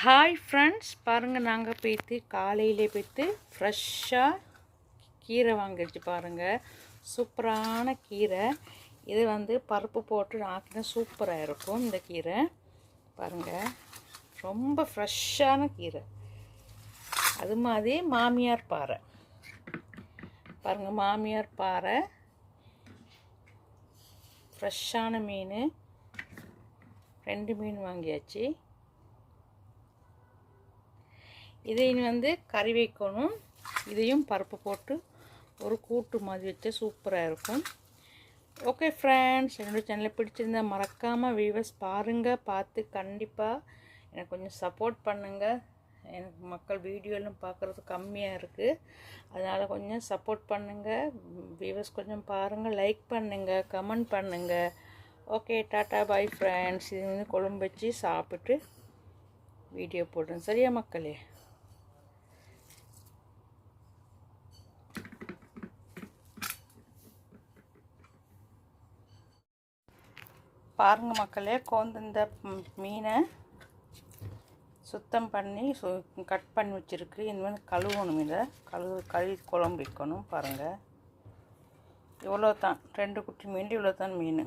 Hi friends பாருங்கள் நாங்கள் போய்த்து காலையிலே போய்த்து ஃப்ரெஷ்ஷாக கீரை வாங்கிடுச்சு பாருங்கள் சூப்பரான கீரை. இது வந்து பருப்பு போட்டு ஆக்கினா சூப்பராக இருக்கும் இந்த கீரை. பாருங்கள் ரொம்ப ஃப்ரெஷ்ஷான கீரை. அது மாதிரி மாமியார் பாறை. பாருங்கள் மாமியார் பாறை. ஃப்ரெஷ்ஷான மீன். ரெண்டு மீன் வாங்கியாச்சு. இதை வந்து கறி வைக்கணும். இதையும் பருப்பு போட்டு ஒரு கூட்டு மாதிரி வச்சா சூப்பராக இருக்கும். ஓகே ஃப்ரெண்ட்ஸ் என்னோடய சேனலை பிடிச்சிருந்தா மறக்காமல் வியூவர்ஸ் பாருங்கள் பார்த்து கண்டிப்பாக எனக்கு கொஞ்சம் சப்போர்ட் பண்ணுங்கள் எனக்கு மக்கள் வீடியோலாம் பார்க்குறது கம்மியாக இருக்குது அதனால் கொஞ்சம் சப்போர்ட் பண்ணுங்கள் வியூவர்ஸ் கொஞ்சம் பாருங்கள் லைக் பண்ணுங்கள் கமெண்ட் பண்ணுங்கள் ஓகே டாட்டா பாய் ஃப்ரெண்ட்ஸ் இது வந்து குழம்பு வச்சு சாப்பிட்டு வீடியோ போடுறேன். சரியா மக்களே? பாருங்க மக்களே கோந்து இந்த மீனை சுத்தம் பண்ணி சு கட் பண்ணி வச்சுருக்கு. இந்த கழுவணும் இதை. கழுவு கழுவி குழம்பு வைக்கணும் பாருங்கள் இவ்வளோ தான் ரெண்டு குட்டி மீன் இவ்வளோ தான் மீன்.